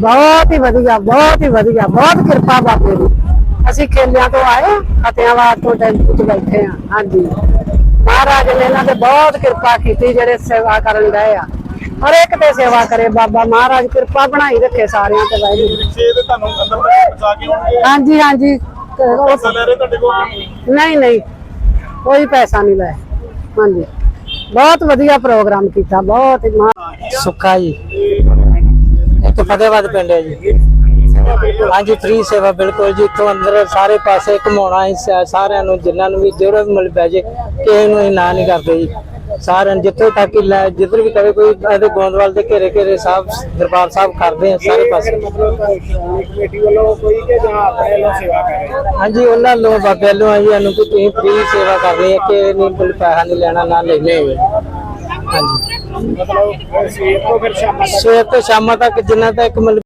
ਬਹੁਤ ਹੀ ਵਧੀਆ ਬਹੁਤ ਹੀ ਵਧੀਆ ਬਹੁਤ ਕਿਰਪਾ ਬਾਬੇ ਦੀ। ਅਸੀਂ ਖੇਲਿਆਂ ਤੋਂ ਆਏ ਫਤਿਆਬਾਦ ਤੋਂ ਟੈਂਪੂ 'ਚ ਬੈਠੇ ਆ ਹਾਂਜੀ। ਮਹਾਰਾਜ ਨੇ ਇਹਨਾਂ ਤੇ ਬਹੁਤ ਕਿਰਪਾ ਕੀਤੀ ਜਿਹੜੇ ਸੇਵਾ ਕਰਨ ਗਏ ਆ। ਹਰ ਇੱਕ ਤੇ ਸੇਵਾ ਕਰੇ ਬਾਬਾ ਮਹਾਰਾਜ ਕਿਰਪਾ ਬਣਾਈ ਰੱਖੇ ਸਾਰਿਆਂ ਤੇ ਵਾਹਿਗੁਰੂ। ਰਿਕਸ਼ੇ ਤੇ ਤੁਹਾਨੂੰ ਅੰਦਰ ਪਹੁੰਚਾ ਕੇ ਆਉਣਗੇ? ਹਾਂਜੀ ਹਾਂਜੀ। ਤੇ ਉਹ- ਪੈਸਾ ਲੈ ਰਹੇ ਤੁਹਾਡੇ ਕੋਲ ਨਹੀਂ? ਨਹੀਂ ਕੋਈ ਪੈਸਾ ਨਹੀਂ ਲੈ। ਹਾਂਜੀ। ਬਹੁਤ ਵਧੀਆ ਪ੍ਰੋਗਰਾਮ ਕੀਤਾ ਬਹੁਤ ਸੁੱਖਾ ਜੀ। ਇੱਕ ਫਤਿਹਵਾਦ ਪਿੰਡ ਹੈ ਜੀ। ਹਾਂਜੀ ਫ੍ਰੀ ਸੇਵਾ ਬਿਲਕੁਲ ਜੀ। ਇੱਥੋਂ ਅੰਦਰ ਸਾਰੇ ਪਾਸੇ ਘੁਮਾਉਣਾ ਹੀ ਸਾਰਿਆਂ ਨੂੰ, ਜਿਨ੍ਹਾਂ ਨੂੰ ਵੀ ਜਿਹੜਾ ਵੀ ਮਿਲ ਪੈ ਜੇ, ਕਿਸੇ ਨੂੰ ਅਸੀਂ ਨਾ ਨਹੀਂ ਕਰਦੇ ਜੀ। ਸਾਰਿਆਂ ਜਿੱਥੇ ਤੱਕ ਜਿੱਧਰ ਵੀ ਕਰੇ ਕੋਈ, ਇਹਦੇ ਗੋਂਦਵਾਲ ਦੇ ਘੇਰੇ ਘੇਰੇ ਸਾਹਿਬ, ਦਰਬਾਰ ਸਾਹਿਬ ਕਰਦੇ ਆ ਸਾਰੇ ਪਾਸੇ। ਹਾਂਜੀ, ਉਹਨਾਂ ਨੂੰ ਬਾਬੇ ਵੱਲੋਂ ਆਈ ਸਾਨੂੰ ਤੁਸੀਂ ਫ੍ਰੀ ਸੇਵਾ ਕਰ ਰਹੇ ਆ ਕਿ ਨਹੀਂ ਬਿਲ ਪੈਸਾ ਨਹੀਂ ਲੈਣਾ, ਨਾ ਲੈਣੇ ਹੋਏ ਹਾਂਜੀ। ਮਤਲਬ ਸਵੇਰ ਤੋਂ ਫਿਰ ਸ਼ਾਮ ਤੱਕ? ਸਵੇਰ ਤੋਂ ਸ਼ਾਮਾਂ ਤੱਕ ਜਿੰਨਾ ਤੱਕ ਮਤਲਬ